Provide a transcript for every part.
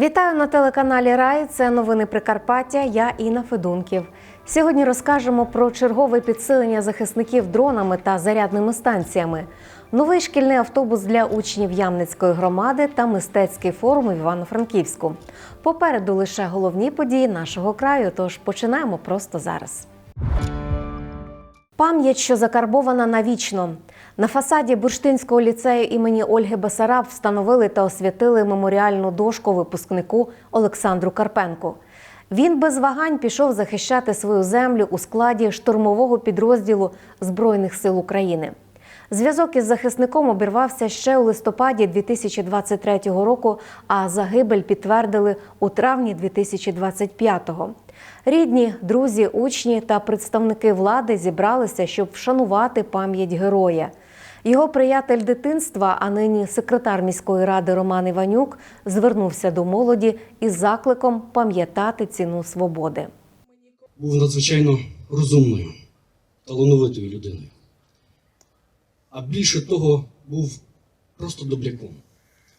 Вітаю на телеканалі Рай. Це новини Прикарпаття. Я Інна Федунків. Сьогодні розкажемо про чергове підсилення захисників дронами та зарядними станціями, новий шкільний автобус для учнів Ямницької громади та мистецький форум в Івано-Франківську. Попереду лише головні події нашого краю. Тож починаємо просто зараз. Пам'ять, що закарбована навічно. На фасаді Бурштинського ліцею імені Ольги Басараб встановили та освятили меморіальну дошку випускнику Олександру Карпенку. Він без вагань пішов захищати свою землю у складі штурмового підрозділу Збройних сил України. Зв'язок із захисником обірвався ще у листопаді 2023 року, а загибель підтвердили у травні 2025-го. Рідні, друзі, учні та представники влади зібралися, щоб вшанувати пам'ять героя. Його приятель дитинства, а нині секретар міської ради Роман Іванюк, звернувся до молоді із закликом пам'ятати ціну свободи. був надзвичайно розумною, талановитою людиною. А більше того, був просто добряком.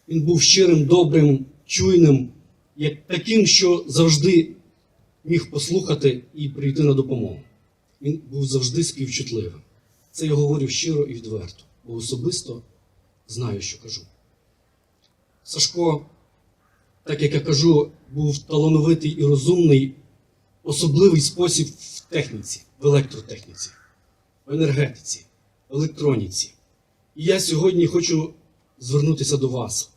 Він був щирим, добрим, чуйним, як таким, що завжди міг послухати і прийти на допомогу. Він був завжди співчутливим. Це я говорю щиро і відверто, бо особисто знаю, що кажу. Сашко, так як я кажу, був талановитий і розумний особливий спосіб в техніці, в електротехніці, в енергетиці, в електроніці. І я сьогодні хочу звернутися до вас,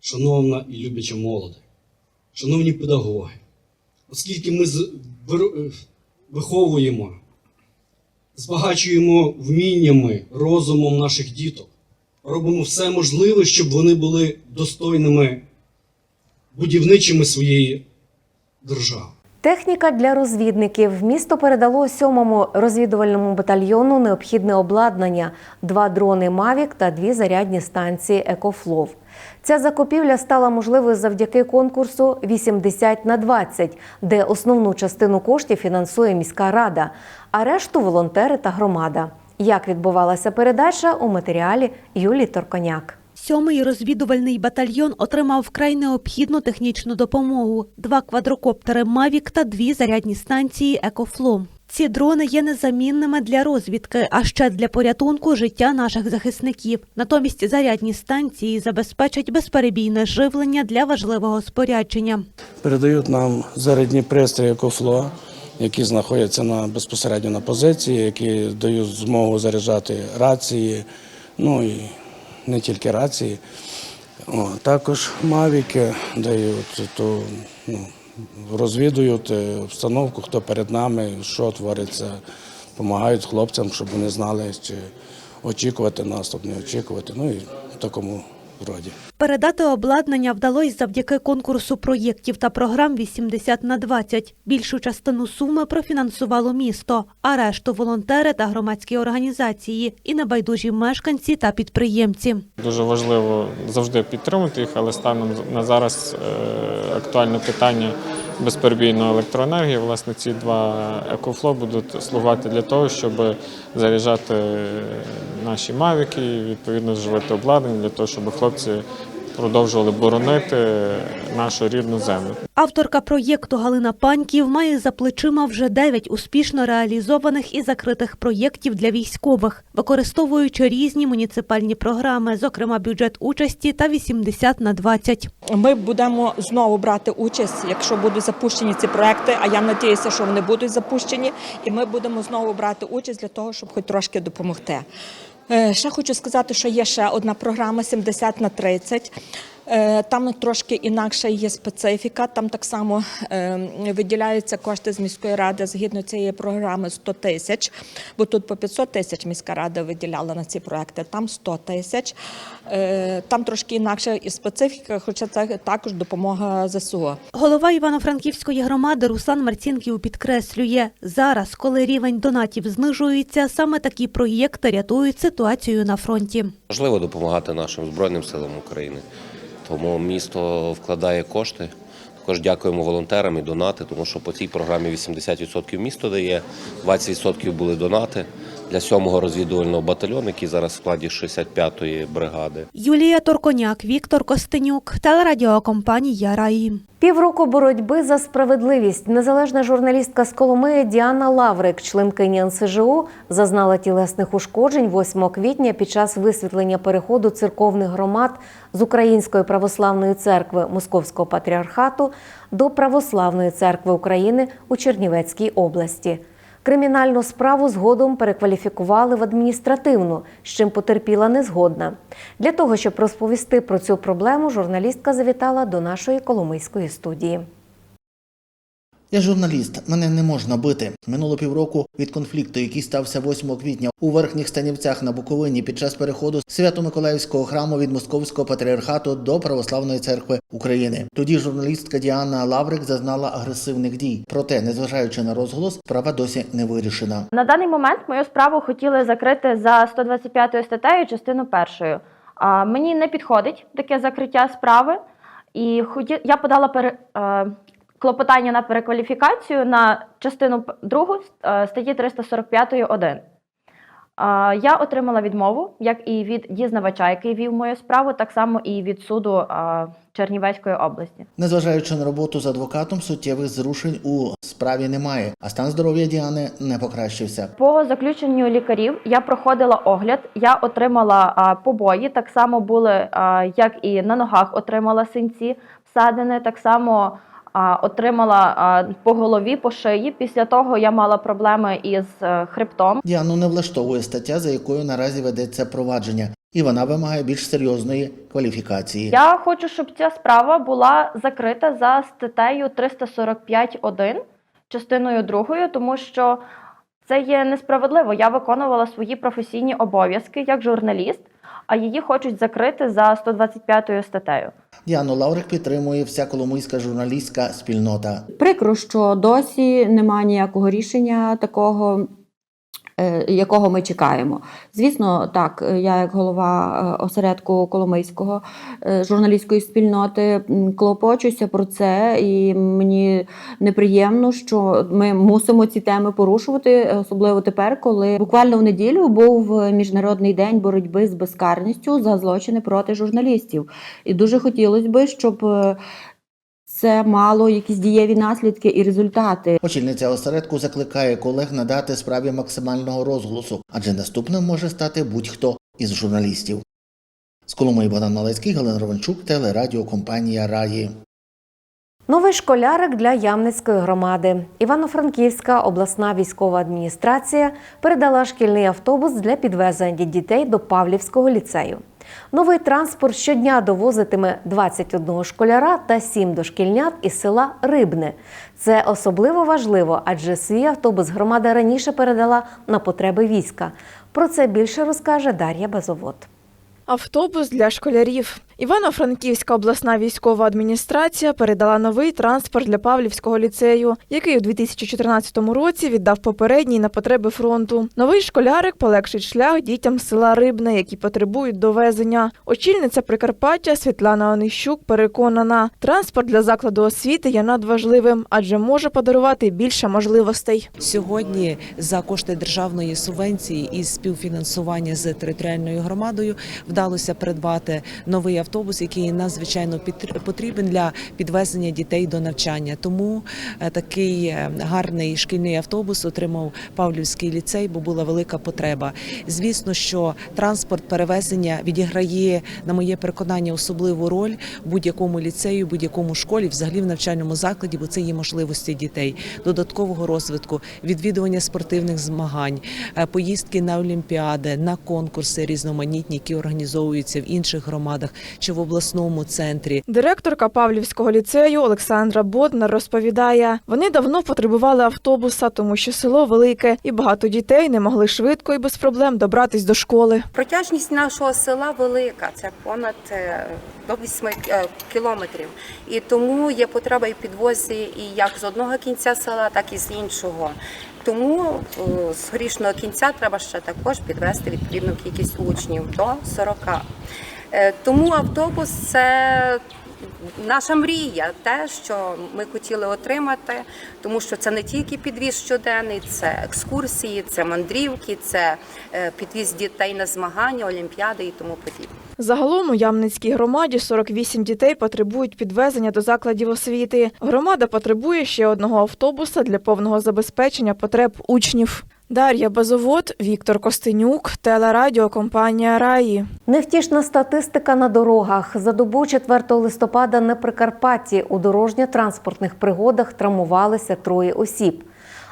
шановна і любляча молоде, шановні педагоги, оскільки ми виховуємо, збагачуємо вміннями, розумом наших діток, робимо все можливе, щоб вони були достойними будівничими своєї держави. Техніка для розвідників. Місто передало сьомому розвідувальному батальйону необхідне обладнання: два дрони Мавік та дві зарядні станції Екофлов. Ця закупівля стала можливою завдяки конкурсу 80 на 20, де основну частину коштів фінансує міська рада, а решту волонтери та громада. Як відбувалася передача у матеріалі Юлії Торконяк. Сьомий розвідувальний батальйон отримав вкрай необхідну технічну допомогу: два квадрокоптери Мавік та дві зарядні станції Екофло. Ці дрони є незамінними для розвідки, а ще для порятунку життя наших захисників. Натомість зарядні станції забезпечать безперебійне живлення для важливого спорядження. Передають нам зарядні пристрої «Екофло», які знаходяться на, безпосередньо на позиції, які дають змогу заряджати рації, ну і не тільки рації. О, також мавіки дають, то, ну, розвідують е, обстановку, хто перед нами, що твориться, допомагають хлопцям, щоб вони знали, чи очікувати наступ, не очікувати. Ну і в такому роді. Передати обладнання вдалося завдяки конкурсу проєктів та програм 80 на 20. Більшу частину суми профінансувало місто, а решту волонтери та громадські організації і небайдужі мешканці та підприємці. Дуже важливо завжди підтримати їх, але станом на зараз е, актуальне питання безперебійної електроенергії. Власне, ці два екофло будуть слугувати для того, щоб заряджати наші мавіки відповідно живити обладнання для того, щоб хлопці продовжували боронити нашу рідну землю. Авторка проєкту Галина Паньків має за плечима вже 9 успішно реалізованих і закритих проєктів для військових, використовуючи різні муніципальні програми, зокрема бюджет участі та 80 на 20. Ми будемо знову брати участь, якщо будуть запущені ці проекти. А я надіюся, що вони будуть запущені, і ми будемо знову брати участь для того, щоб хоч трошки допомогти. Е, Ще хочу сказати, що є ще одна програма 70 на 30. Е, Там трошки інакша є специфіка. Там так само е, виділяються кошти з міської ради згідно цієї програми 100 тисяч, бо тут по 500 тисяч міська рада виділяла на ці проекти. Там 100 тисяч. Е, Там трошки інакша і специфіка, хоча це також допомога ЗСУ. Голова Івано-Франківської громади Руслан Марцінків підкреслює, зараз, коли рівень донатів знижується, саме такі проєкти рятують ситуацію на фронті. Важливо допомагати нашим Збройним силам України. Тому місто вкладає кошти. Також дякуємо волонтерам і донати, тому що по цій програмі 80% місто дає, 20% були донати. Для 7-го розвідувального батальйону, який зараз в складі 65-ї бригади. Юлія Торконяк, Віктор Костенюк, телерадіокомпанія Раї. Півроку боротьби за справедливість незалежна журналістка з Коломиї Діана Лаврик, членкиня НСЖУ, зазнала тілесних ушкоджень 8 квітня під час висвітлення переходу церковних громад з Української православної церкви Московського патріархату до Православної церкви України у Чернівецькій області. Кримінальну справу згодом перекваліфікували в адміністративну, з чим потерпіла незгодна. Для того, щоб розповісти про цю проблему, журналістка завітала до нашої коломийської студії. Я журналіст, мене не можна бити. Минуло півроку від конфлікту, який стався 8 квітня у верхніх станівцях на Буковині під час переходу Свято-Миколаївського храму від Московського патріархату до Православної церкви України. Тоді журналістка Діана Лаврик зазнала агресивних дій. Проте, незважаючи на розголос, справа досі не вирішена. На даний момент мою справу хотіли закрити за 125 статтею частину першою. А мені не підходить таке закриття справи, і хоті... я подала пере... клопотання на перекваліфікацію на частину другу е, статті 345.1. Е, Я отримала відмову, як і від дізнавача, який вів мою справу, так само і від суду Чернівецької області. Незважаючи на роботу з адвокатом, суттєвих зрушень у справі немає, а стан здоров'я Діани не покращився. По заключенню лікарів я проходила огляд, я отримала побої. Так само були, як і на ногах отримала синці, всадини, так само отримала по голові, по шиї. Після того я мала проблеми із е, хребтом. Діану не влаштовує стаття, за якою наразі ведеться провадження, і вона вимагає більш серйозної кваліфікації. Я хочу, щоб ця справа була закрита за статтею 345.1, частиною другою, тому що це є несправедливо. Я виконувала свої професійні обов'язки як журналіст, а її хочуть закрити за 125 статтею. Діану Лаврик підтримує вся коломийська журналістська спільнота. Прикро, що досі немає ніякого рішення такого, якого ми чекаємо. Звісно, так, е, я як голова е, осередку Коломийського е, журналістської спільноти клопочуся про це, і мені неприємно, що ми мусимо ці теми порушувати, особливо тепер, коли буквально в неділю був міжнародний день боротьби з безкарністю за злочини проти журналістів. І дуже хотілося би, щоб е, це мало якісь дієві наслідки і результати. Очільниця осередку закликає колег надати справі максимального розголосу, адже наступним може стати будь-хто із журналістів. З Коломиї Богдан Малецький, Галина Ровенчук, телерадіокомпанія Раї. Новий школярик для Ямницької громади. Івано-Франківська обласна військова адміністрація передала шкільний автобус для підвезення дітей до Павлівського ліцею. Новий транспорт щодня довозитиме 21 школяра та 7 дошкільнят із села Рибне. Це особливо важливо, адже свій автобус громада раніше передала на потреби війська. Про це більше розкаже Дар'я Базовод. Автобус для школярів. Івано-Франківська обласна військова адміністрація передала новий транспорт для Павлівського ліцею, який у 2014 році віддав попередній на потреби фронту. Новий школярик полегшить шлях дітям з села Рибне, які потребують довезення. Очільниця Прикарпаття Світлана Онищук переконана, транспорт для закладу освіти є надважливим, адже може подарувати більше можливостей. Сьогодні за кошти державної субвенції і співфінансування з територіальною громадою вдалося придбати новий автобус, який надзвичайно потрібен для підвезення дітей до навчання. Тому е, такий е, гарний шкільний автобус отримав Павлівський ліцей, бо була велика потреба. Звісно, що транспорт перевезення відіграє, на моє переконання, особливу роль будь-якому ліцею, будь-якому школі, взагалі в навчальному закладі, бо це є можливості дітей, додаткового розвитку, відвідування спортивних змагань, е, поїздки на олімпіади, на конкурси різноманітні, які організовуються в інших громадах чи в обласному центрі. Директорка Павлівського ліцею Олександра Боднар розповідає, вони давно потребували автобуса, тому що село велике, і багато дітей не могли швидко і без проблем добратись до школи. Протяжність нашого села велика, це понад е, до 8 е, кілометрів. І тому є потреба і підвозі і як з одного кінця села, так і з іншого. Тому е, з горішного кінця треба ще також підвести відповідну кількість учнів до 40. Е, Тому автобус це наша мрія, те, що ми хотіли отримати, тому що це не тільки підвіз щоденний, це екскурсії, це мандрівки, це е, підвіз дітей на змагання, олімпіади і тому подібне. Загалом у Ямницькій громаді 48 дітей потребують підвезення до закладів освіти. Громада потребує ще одного автобуса для повного забезпечення потреб учнів. Дар'я Базовод, Віктор Костенюк, телерадіокомпанія Раї. Невтішна статистика на дорогах. За добу 4 листопада на Прикарпатті у дорожньо-транспортних пригодах травмувалися троє осіб.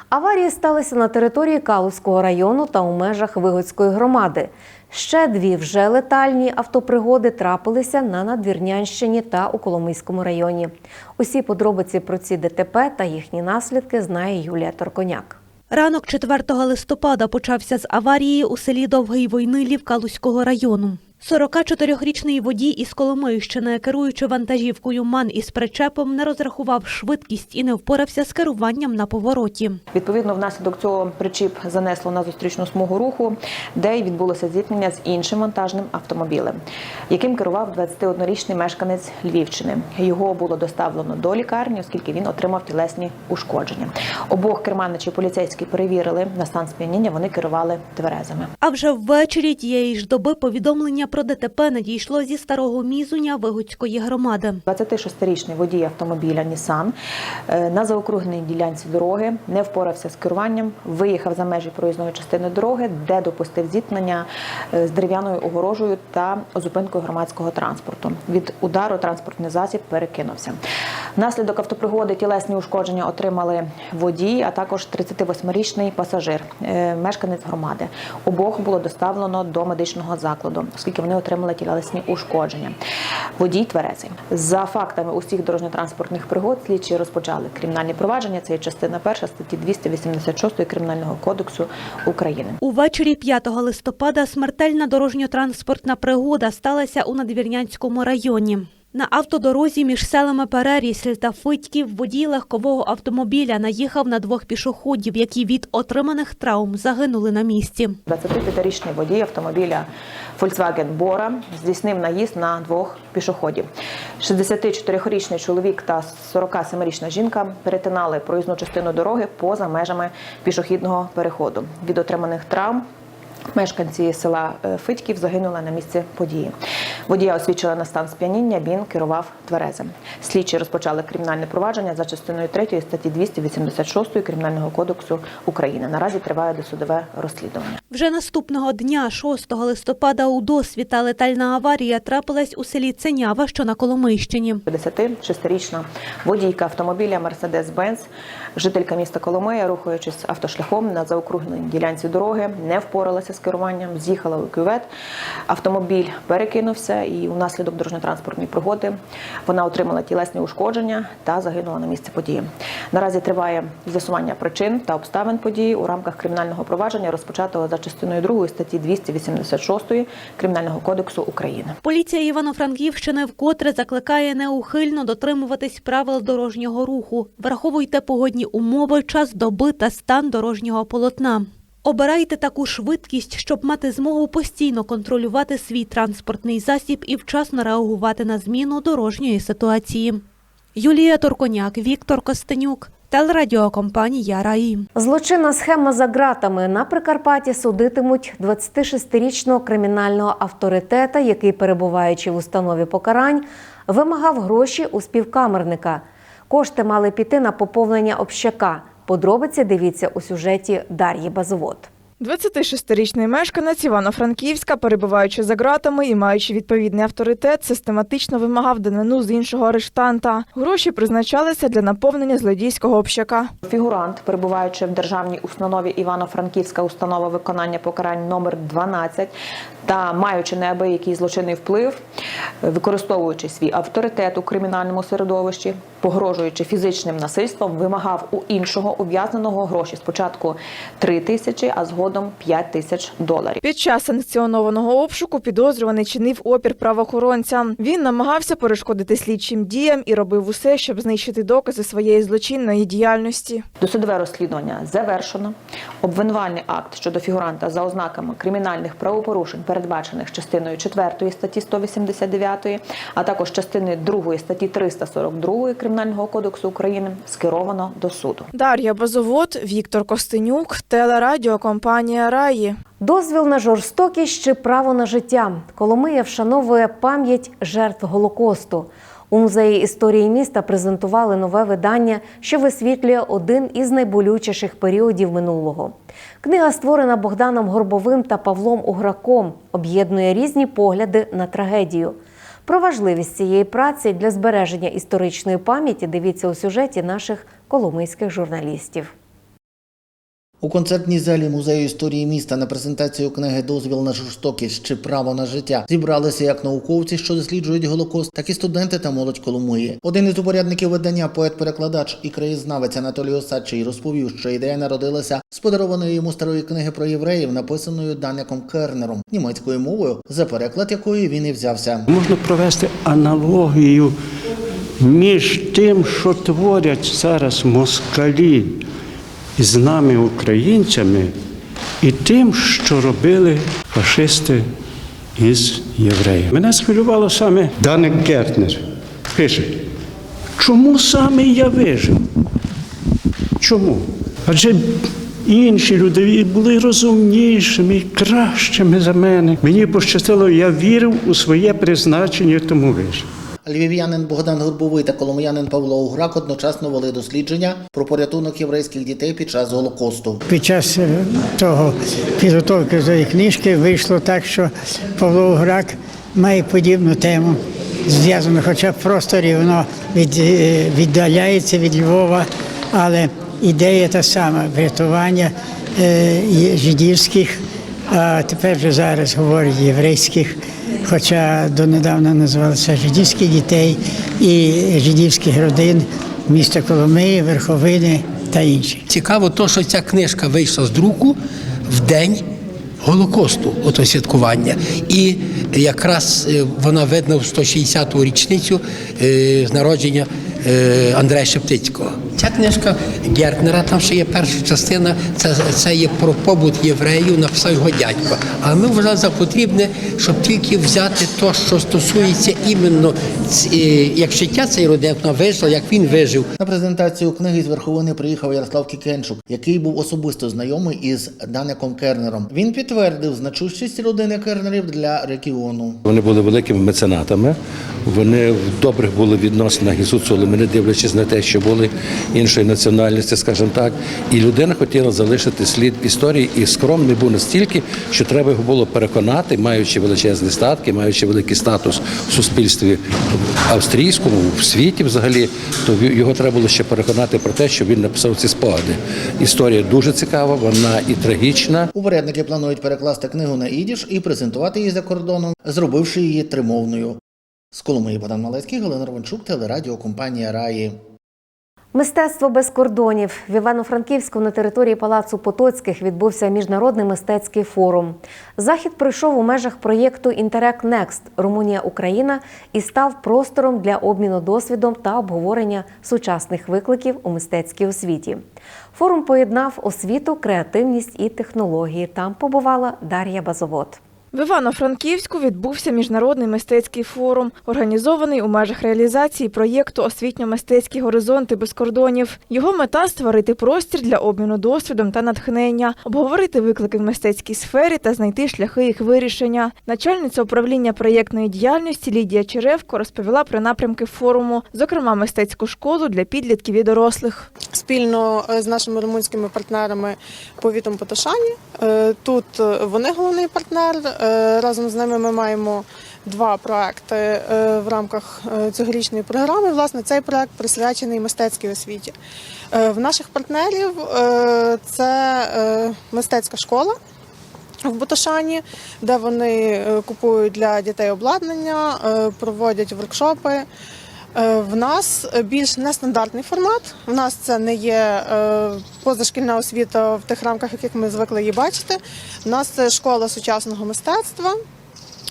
Аварії сталися на території Калузького району та у межах Вигодської громади. Ще дві вже летальні автопригоди трапилися на Надвірнянщині та у Коломийському районі. Усі подробиці про ці ДТП та їхні наслідки знає Юлія Торконяк. Ранок 4 листопада почався з аварії у селі Довгий Войнилів Калузького району. 44-річний водій із Коломийщини, керуючи вантажівкою МАН із причепом, не розрахував швидкість і не впорався з керуванням на повороті. Відповідно, внаслідок цього причіп занесло на зустрічну смугу руху, де й відбулося зіткнення з іншим вантажним автомобілем, яким керував 21-річний мешканець Львівщини. Його було доставлено до лікарні, оскільки він отримав тілесні ушкодження. Обох керманичів поліцейські перевірили на стан сп'яніння. Вони керували тверезими. А вже ввечері тієї ж доби повідомлення про ДТП надійшло зі старого мізуня Вигодської громади. 26-річний водій автомобіля Нісан на заокругленій ділянці дороги не впорався з керуванням, виїхав за межі проїзної частини дороги, де допустив зіткнення е, з дерев'яною огорожею та зупинкою громадського транспорту. Від удару транспортний засіб перекинувся. Внаслідок автопригоди тілесні ушкодження отримали водій, а також 38-річний пасажир, е, мешканець громади. Обох було доставлено до медичного закладу, оскільки вони отримали тілесні ушкодження. Водій тверезий. За фактами усіх дорожньо-транспортних пригод слідчі розпочали кримінальні провадження. Це є частина перша статті 286 Кримінального кодексу України. Увечері 5 листопада смертельна дорожньо-транспортна пригода сталася у Надвірнянському районі. На автодорозі між селами Перерісль та Фитьків водій легкового автомобіля наїхав на двох пішоходів, які від отриманих травм загинули на місці. 25-річний водій автомобіля Volkswagen Bora здійснив наїзд на двох пішоходів. 64-річний чоловік та 47-річна жінка перетинали проїзну частину дороги поза межами пішохідного переходу. Від отриманих травм Мешканці села е, Фитьків загинули на місці події. Водія освідчили на стан сп'яніння, він керував тверезим. Слідчі розпочали кримінальне провадження за частиною 3 статті 286 Кримінального кодексу України. Наразі триває досудове розслідування. Вже наступного дня, 6 листопада, у досвіта летальна аварія трапилась у селі Ценява, що на Коломийщині. 56-річна водійка автомобіля Mercedes-Benz, жителька міста Коломия, рухаючись автошляхом на заокругленій ділянці дороги, не впоралася з керуванням, з'їхала у кювет. Автомобіль перекинувся, і внаслідок дорожньо-транспортної пригоди вона отримала тілесні ушкодження та загинула на місці події. Наразі триває з'ясування причин та обставин події у рамках кримінального провадження, розпочатого за частиною 2 статті 286 Кримінального кодексу України. Поліція Івано-Франківщини вкотре закликає неухильно дотримуватись правил дорожнього руху. Враховуйте погодні умови, час доби та стан дорожнього полотна. Обирайте таку швидкість, щоб мати змогу постійно контролювати свій транспортний засіб і вчасно реагувати на зміну дорожньої ситуації. Юлія Торконяк, Віктор Костенюк, телерадіокомпанія Раї. Злочинна схема за ґратами на Прикарпатті судитимуть 26-річного кримінального авторитета, який, перебуваючи в установі покарань, вимагав гроші у співкамерника. Кошти мали піти на поповнення общака. Подробиці дивіться у сюжеті Дар'ї Базовод. 26-річний мешканець Івано-Франківська, перебуваючи за ґратами і маючи відповідний авторитет, систематично вимагав данину з іншого арештанта. Гроші призначалися для наповнення злодійського общака. Фігурант, перебуваючи в державній установі Івано-Франківська установа виконання покарань номер 12 та маючи неабиякий злочинний вплив, використовуючи свій авторитет у кримінальному середовищі, погрожуючи фізичним насильством, вимагав у іншого ув'язненого гроші спочатку 3 тисячі, а згодом винагородом 5 тисяч доларів. Під час санкціонованого обшуку підозрюваний чинив опір правоохоронцям. Він намагався перешкодити слідчим діям і робив усе, щоб знищити докази своєї злочинної діяльності. Досудове розслідування завершено. Обвинувальний акт щодо фігуранта за ознаками кримінальних правопорушень, передбачених частиною 4 статті 189, а також частиною 2 статті 342 Кримінального кодексу України, скеровано до суду. Дар'я Базовод, Віктор Костенюк, телерадіокомпанія Раї. Дозвіл на жорстокість чи право на життя. Коломия вшановує пам'ять жертв Голокосту. У музеї історії міста презентували нове видання, що висвітлює один із найболючіших періодів минулого. Книга, створена Богданом Горбовим та Павлом Уграком, об'єднує різні погляди на трагедію. Про важливість цієї праці для збереження історичної пам'яті дивіться у сюжеті наших коломийських журналістів. У концертній залі музею історії міста на презентацію книги Дозвіл на жорстокість чи право на життя зібралися як науковці, що досліджують голокост, так і студенти та молодь Коломиї. Один із упорядників видання, поет-перекладач і краєзнавець Анатолій Осадчий розповів, що ідея народилася з подарованої йому старої книги про євреїв, написаною Данеком Кернером німецькою мовою, за переклад якої він і взявся. Можна провести аналогію між тим, що творять зараз москалі з нами, українцями, і тим, що робили фашисти із євреями. Мене схвилювало саме Даник Гертнер. Пише, чому саме я вижив? Чому? Адже інші люди були розумнішими і кращими за мене. Мені пощастило, я вірив у своє призначення, тому вижив. Львів'янин Богдан Горбовий та коломиянин Павло Уграк одночасно вели дослідження про порятунок єврейських дітей під час голокосту. Під час е, того підготовки цієї книжки вийшло так, що Павло Грак має подібну тему, зв'язану, хоча просто рівно від, е, віддаляється від Львова, але ідея та сама врятування е, жидівських, а тепер вже зараз говорять єврейських. Хоча донедавна називалися жидівських дітей і жидівських родин міста Коломиї, Верховини та інші. Цікаво, то, що ця книжка вийшла з друку в день Голокосту, ото святкування. І якраз е, вона видна в 160-ту річницю е, народження е, Андрея Шептицького. Ця книжка Гертнера, там ще є перша частина, це, це є про побут євреїв, написав його дядько. Але ми вважали за потрібне, щоб тільки взяти те, що стосується іменно е, як життя цієї родини, як вийшла, як він вижив. На презентацію книги з Верховини приїхав Ярослав Кікенчук, який був особисто знайомий із Данеком Кернером. Він підтвердив значущість родини Кернерів для регіону. Вони були великими меценатами. Вони в добрих були відносинах із Гуцулами, не дивлячись на те, що були іншої національності, скажімо так. І людина хотіла залишити слід історії, і скромний був настільки, що треба його було переконати, маючи величезні статки, маючи великий статус в суспільстві австрійському, в світі взагалі, то його треба було ще переконати про те, що він написав ці спогади. Історія дуже цікава, вона і трагічна. Упорядники планують перекласти книгу на ідіш і презентувати її за кордоном, зробивши її тримовною. З Коломиї Богдан Малецький, Галина Ровенчук, телерадіокомпанія Раї. Мистецтво без кордонів в Івано-Франківську на території Палацу Потоцьких відбувся міжнародний мистецький форум. Захід пройшов у межах проєкту Interact Next Румунія Україна і став простором для обміну досвідом та обговорення сучасних викликів у мистецькій освіті. Форум поєднав освіту, креативність і технології. Там побувала Дар'я Базовод. В Івано-Франківську відбувся міжнародний мистецький форум, організований у межах реалізації проєкту Освітньо-мистецькі горизонти без кордонів. Його мета створити простір для обміну досвідом та натхнення, обговорити виклики в мистецькій сфері та знайти шляхи їх вирішення. Начальниця управління проєктної діяльності Лідія Черевко розповіла про напрямки форуму, зокрема мистецьку школу для підлітків і дорослих. спільно е, з нашими румунськими партнерами повітом Поташані. Е, Тут е, вони головний партнер. Е, Разом з ними ми маємо два проекти е, в рамках е, цьогорічної програми. Власне, цей проект присвячений мистецькій освіті. В наших партнерів це мистецька школа. В Буташані, де вони купують для дітей обладнання, проводять воркшопи. Е, В нас більш нестандартний формат. В нас це не є е, позашкільна освіта в тих рамках, яких ми звикли її бачити. У нас це школа сучасного мистецтва,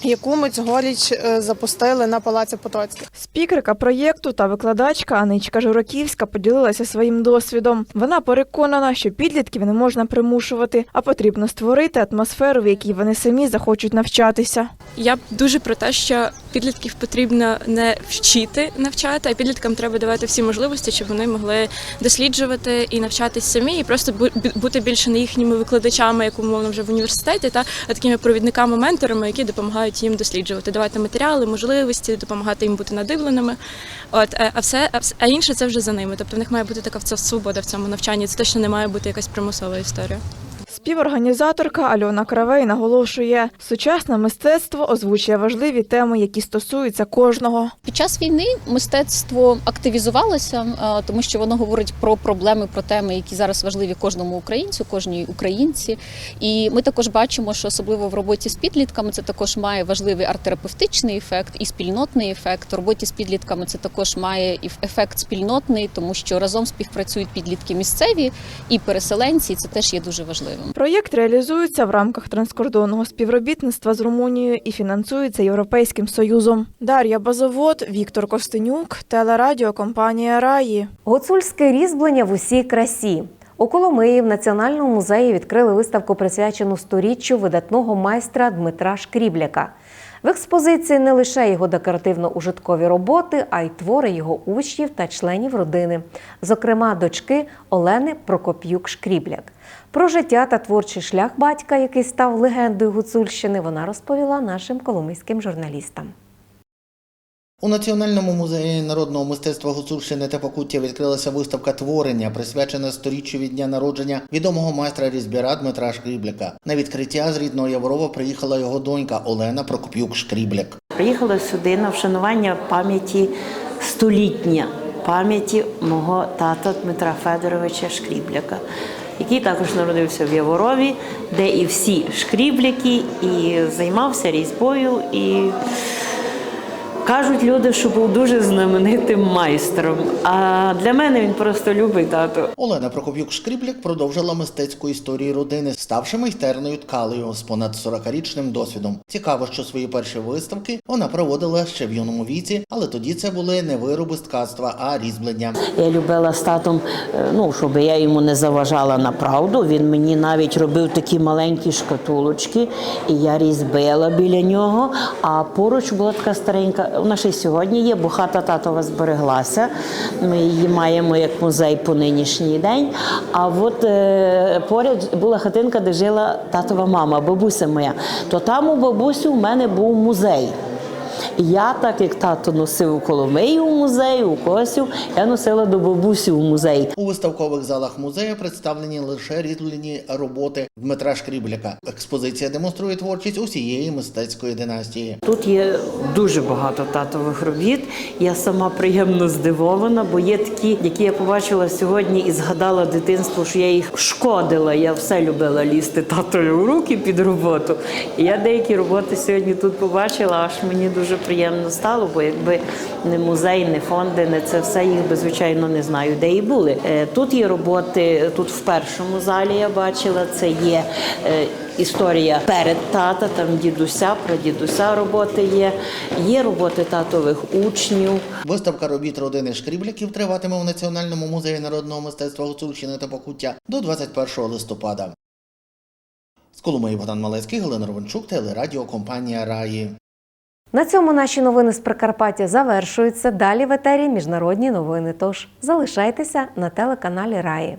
яку ми цьогоріч е, запустили на Палаці Потоцьких. Спікерка проєкту та викладачка Аничка Жураківська поділилася своїм досвідом. Вона переконана, що підлітків не можна примушувати, а потрібно створити атмосферу, в якій вони самі захочуть навчатися. Я б дуже про те, що підлітків потрібно не вчити навчати, а підліткам треба давати всі можливості, щоб вони могли досліджувати і навчатись самі, і просто бу- бути більше не їхніми викладачами, як умовно вже в університеті, та а такими провідниками, менторами, які допомагають їм досліджувати, давати матеріали, можливості, допомагати їм бути надивленими. От е, а все, а інше це вже за ними. Тобто в них має бути така свобода в цьому навчанні. Це точно не має бути якась примусова історія. Співорганізаторка Альона Кравей наголошує, сучасне мистецтво озвучує важливі теми, які стосуються кожного. Під час війни мистецтво активізувалося, е, тому що воно говорить про проблеми, про теми, які зараз важливі кожному українцю, кожній українці. І ми також бачимо, що особливо в роботі з підлітками це також має важливий арт-терапевтичний ефект і спільнотний ефект. В роботі з підлітками це також має і ефект спільнотний, тому що разом співпрацюють підлітки місцеві і переселенці. І це теж є дуже важливим. Проєкт реалізується в рамках транскордонного співробітництва з Румунією і фінансується Європейським Союзом. Дар'я Базовод, Віктор Костенюк, телерадіокомпанія Раї. Гуцульське різьблення в усій красі. У Коломиї в Національному музеї відкрили виставку, присвячену сторіччю видатного майстра Дмитра Шкрібляка. В експозиції не лише його декоративно-ужиткові роботи, а й твори його учнів та членів родини, зокрема дочки Олени Прокоп'юк Шкрібляк. Про життя та творчий шлях батька, який став легендою Гуцульщини, вона розповіла нашим коломийським журналістам. У Національному музеї народного мистецтва Гуцульщини та Покуття відкрилася виставка творення, присвячена сторіччю від дня народження відомого майстра різьбяра Дмитра Шкрібляка. На відкриття з рідного Яворова приїхала його донька Олена Прокоп'юк Шкрібляк. Приїхала сюди на вшанування пам'яті столітня, пам'яті мого тата Дмитра Федоровича Шкрібляка, який також народився в Яворові, де і всі шкрібляки, і займався різьбою. І кажуть люди, що був дуже знаменитим майстром. А для мене він просто любий тато. Олена Прокоп'юк Шкрібляк продовжила мистецьку історію родини, ставши майстерною ткалею з понад 40-річним досвідом. Цікаво, що свої перші виставки вона проводила ще в юному віці, але тоді це були не вироби з ткацтва, а різьблення. Я любила з татом, е, ну щоб я йому не заважала на правду. Він мені навіть робив такі маленькі шкатулочки, і я різьбила біля нього. А поруч була така старенька. Вона ще й сьогодні є, бо хата татова збереглася. Ми її маємо як музей по нинішній день. А от е, поряд була хатинка, де жила татова мама, бабуся моя. То там у бабусі у мене був музей. Я, так як тато носив у Коломиї у музей, у Косів, я носила до бабусі у музей. У виставкових залах музею представлені лише різьблені роботи Дмитра Шкрібляка. Експозиція демонструє творчість усієї мистецької династії. Тут є дуже багато татових робіт. Я сама приємно здивована, бо є такі, які я побачила сьогодні і згадала дитинство, що я їх шкодила. Я все любила лізти татові в руки під роботу. І я деякі роботи сьогодні тут побачила, аж мені дуже приємно стало, бо якби не музей, не фонди, не це все їх би звичайно не знаю, де і були. Е, Тут є роботи, тут в першому залі я бачила, це є. е, Історія перед тата, там дідуся, прадідуся роботи є. Є роботи татових учнів. Виставка робіт родини Шкрібляків триватиме у Національному музеї народного мистецтва Гуцульщини та Покуття до 21 листопада. З Коломиї Богдан Малецький, Галина Ровенчук, телерадіокомпанія Раї. На цьому наші новини з Прикарпаття завершуються. Далі в етері міжнародні новини. Тож залишайтеся на телеканалі Раї.